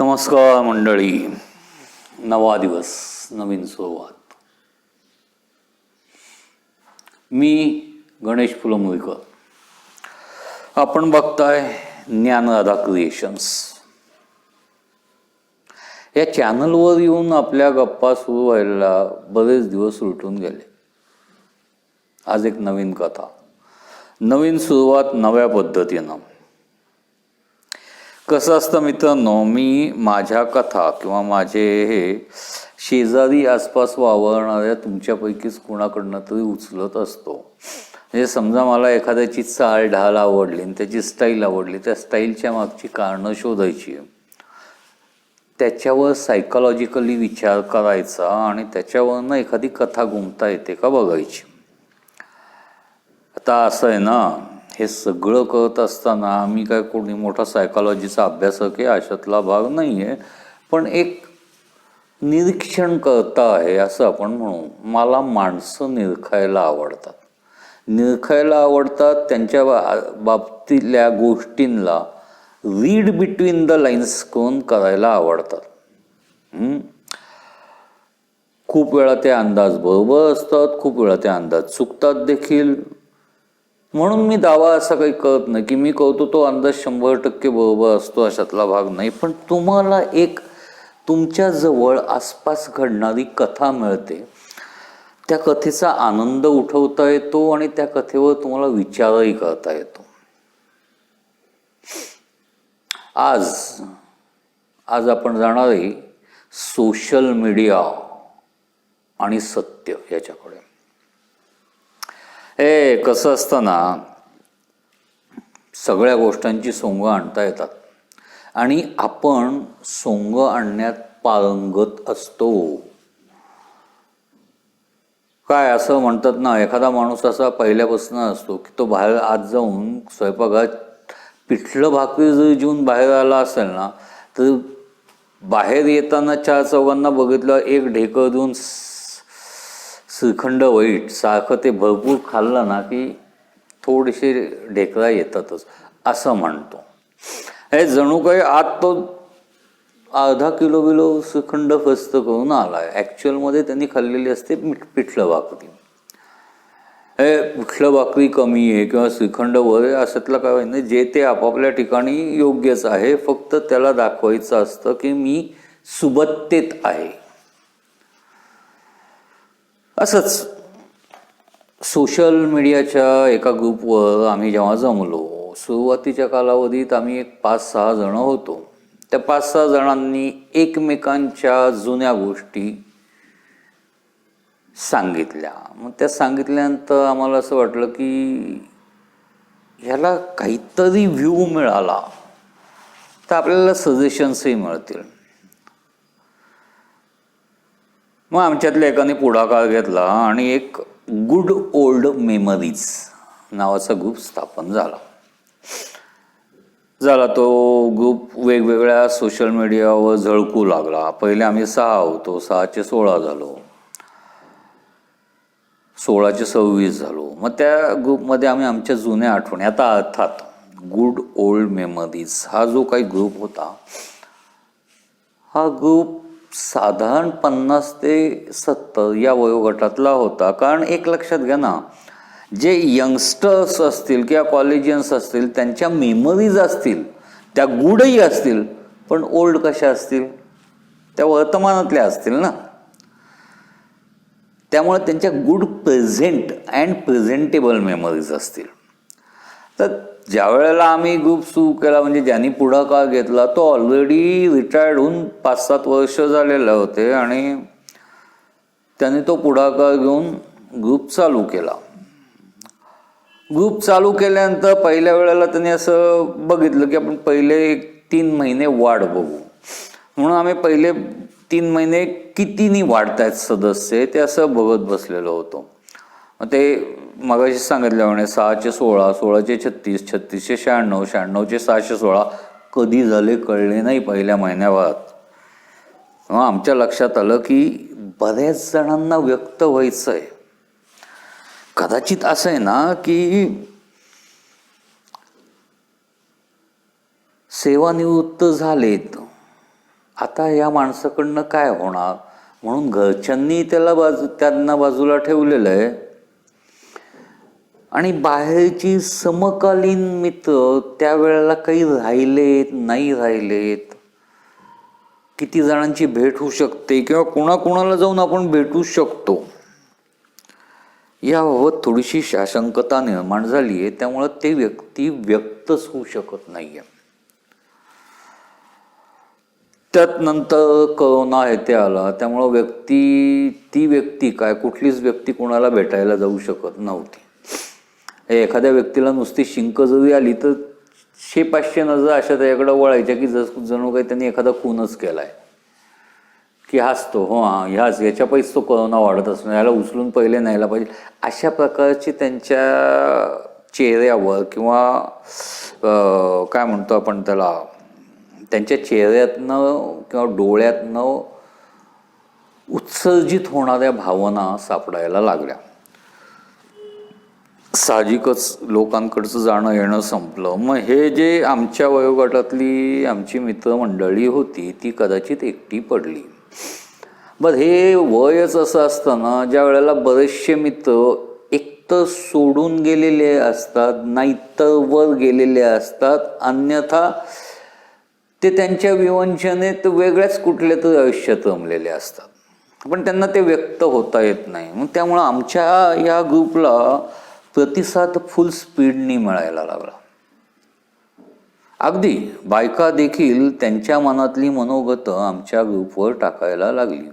नमस्कार मंडळी. नवा दिवस नवीन सुरुवात. मी गणेश फुलमुळीकर. आपण बघताय ज्ञानराधा क्रिएशन्स या चॅनलवर येऊन आपल्या गप्पा सुरू व्हायला बरेच दिवस उलटून गेले. आज एक नवीन कथा. नवीन सुरुवात नव्या पद्धतीनं. कसं असतं मित्रांनो मी माझ्या कथा किंवा माझे हे शेजारी आसपास वावरणाऱ्या तुमच्यापैकीच कोणाकडनं तरी उचलत असतो. म्हणजे समजा मला एखाद्याची चाल ढाल आवडली आणि त्याची स्टाईल आवडली त्या स्टाईलच्या मागची कारणं शोधायची. त्याच्यावर सायकोलॉजिकली विचार करायचा आणि त्याच्यावरनं एखादी कथा गुंतता येते का बघायची. आता असं आहे ना हे सगळं करत असताना आम्ही काय कोणी मोठा सायकॉलॉजीचा अभ्यासक आहे अशातला भाग नाही आहे पण एक निरीक्षण करता आहे असं आपण म्हणू. मला माणसं निरखायला आवडतात. निरखायला आवडतात त्यांच्या बा- बाबतीतल्या गोष्टींना रीड बिटवीन द लाईन्स करून करायला आवडतात. खूप वेळा ते अंदाज बरोबर असतात खूप वेळा ते अंदाज चुकतात देखील. म्हणून मी दावा असा काही कळत नाही की मी कळतो तो अंदाज शंभर टक्के बरोबर असतो अशातला भाग नाही. पण तुम्हाला एक तुमच्या जवळ आसपास घडणारी कथा मिळते. त्या कथेचा आनंद उठवता येतो आणि त्या कथेवर तुम्हाला विचारही करता येतो. आज आज आपण जाणार आहे सोशल मीडिया आणि सत्य याच्याकडे. हे कसं असतं ना सगळ्या गोष्टांची सोंग आणता येतात. आणि आपण सोंग आणण्यात पारंगत असतो. काय असं म्हणतात ना एखादा माणूस असा पहिल्यापासून असतो की तो बाहेर आत जाऊन स्वयंपाकात पिठलं भाकरी जरी जेवून बाहेर आला असेल ना तर बाहेर येताना चार चौघांना बघितलं एक ढेकं देऊन श्रीखंड वाईट सारखं ते भरपूर खाल्लं ना की थोडेसे ढेकळा येतातच असं म्हणतो. हे जणू काही आत तो अर्धा किलो बिलो श्रीखंड फस्त करून आला आहे ॲक्च्युअलमध्ये त्यांनी खाल्लेली असते मिठ पिठलं भाकरी. हे पिठलं भाकरी कमी आहे किंवा श्रीखंड वगैरे अशातलं काय नाही. जे ते आपापल्या ठिकाणी योग्यच आहे फक्त त्याला दाखवायचं असतं की मी सुबत्तेत आहे. असंच. सोशल मीडियाच्या एका ग्रुपवर आम्ही जेव्हा जमलो सुरुवातीच्या कालावधीत आम्ही एक पाच सहा जण होतो. त्या पाच सहा जणांनी एकमेकांच्या जुन्या गोष्टी सांगितल्या. मग त्या सांगितल्यानंतर आम्हाला असं वाटलं की ह्याला काहीतरी व्ह्यू मिळाला. तर आपल्याला सजेशन्सही मिळतील. मग आमच्यातल्या एकाने पुढाकार घेतला आणि एक गुड ओल्ड मेमरीज नावाचा ग्रुप स्थापन झाला. झाला तो ग्रुप वेगवेगळ्या सोशल मीडियावर झळकू लागला. पहिले आम्ही सहा होतो सहाचे सोळा झालो. सोळाचे सव्वीस झालो. मग त्या ग्रुपमध्ये आम्ही आमच्या जुन्या आठवणी आता अर्थात गुड ओल्ड मेमरीज हा जो काही ग्रुप होता हा ग्रुप साधारण पन्नास ते सत्तर या वयोगटातला होता. कारण एक लक्षात घ्या ना जे यंगस्टर्स असतील किंवा कॉलेजियन्स असतील त्यांच्या मेमरीज असतील त्या गुडही असतील पण ओल्ड कशा असतील? त्या वर्तमानातल्या असतील ना. त्यामुळे त्यांच्या good present and presentable memories असतील. तर ज्या वेळेला आम्ही ग्रुप सुरू केला म्हणजे ज्यांनी पुढाकार घेतला तो ऑलरेडी रिटायर्ड होऊन पाच सात वर्ष झालेले होते आणि त्यांनी तो पुढाकार घेऊन ग्रुप चालू केला. ग्रुप चालू केल्यानंतर पहिल्या वेळेला त्यांनी असं बघितलं की आपण पहिले एक तीन महिने वाढ बघू. म्हणून आम्ही पहिले तीन महिने कितीनी वाढतायत सदस्य ते असं बघत बसलेलो होतो. मग ते मगाशी सांगितल्याप्रमाणे सहाशे सोळा सोळाशे छत्तीस छत्तीसशे शहाण्णव शहाण्णवचे सहाशे सोळा कधी झाले कळले नाही पहिल्या महिन्याभरात. आमच्या लक्षात आलं की बऱ्याच जणांना व्यक्त व्हायचं आहे कदाचित असं आहे ना की सेवानिवृत्त झालेत. आता या माणसाकडनं काय होणार? म्हणून घरच्यांनी त्याला बाजू त्यांना बाजूला ठेवलेलं आहे. आणि बाहेरची समकालीन मित्र त्यावेळेला काही राहिलेत नाही राहिलेत. किती जणांची भेट होऊ शकते किंवा कोणाकोणाला जाऊन आपण भेटू शकतो. याबाबत थोडीशी शाशंकता निर्माण झाली आहे त्यामुळं ते व्यक्ती व्यक्तच होऊ शकत नाहीये. त्यात नंतर करोना आहे आला त्यामुळं व्यक्ती ती व्यक्ती काय कुठलीच व्यक्ती कोणाला भेटायला जाऊ शकत नव्हती. एखाद्या व्यक्तीला नुसती शिंक जरी आली तर शे पाचशे नजर अशा त्याच्याकडे वळायच्या की जस जणू काही त्यांनी एखादा खूनच केला आहे की हाच तो हो हां ह्याच याच्या पैसे तो करोना वाढत असणार याला उचलून पहिले न्यायला पाहिजे. अशा प्रकारची त्यांच्या चेहऱ्यावर किंवा काय म्हणतो आपण त्याला त्यांच्या चेहऱ्यातनं किंवा डोळ्यातनं उत्सर्जित होणाऱ्या भावना सापडायला लागल्या. साहजिकच लोकांकडचं जाणं येणं संपलं. मग हे जे आमच्या वयोगटातली आमची मित्रमंडळी होती ती कदाचित एकटी पडली. बर हे वयच असं असतं ना ज्या वेळेला बरेचसे मित्र एकतर सोडून गेलेले असतात नाहीतर वर गेलेले असतात अन्यथा ते त्यांच्या विवंचनेत वेगळ्याच कुठल्या तरी आयुष्यात रमलेले असतात. पण त्यांना ते व्यक्त होता येत नाही. मग त्यामुळं आमच्या या ग्रुपला प्रतिसाद फुल स्पीडनी मिळायला लागला. अगदी बायका देखील त्यांच्या मनातली मनोगत आमच्या ग्रुपवर टाकायला लागली.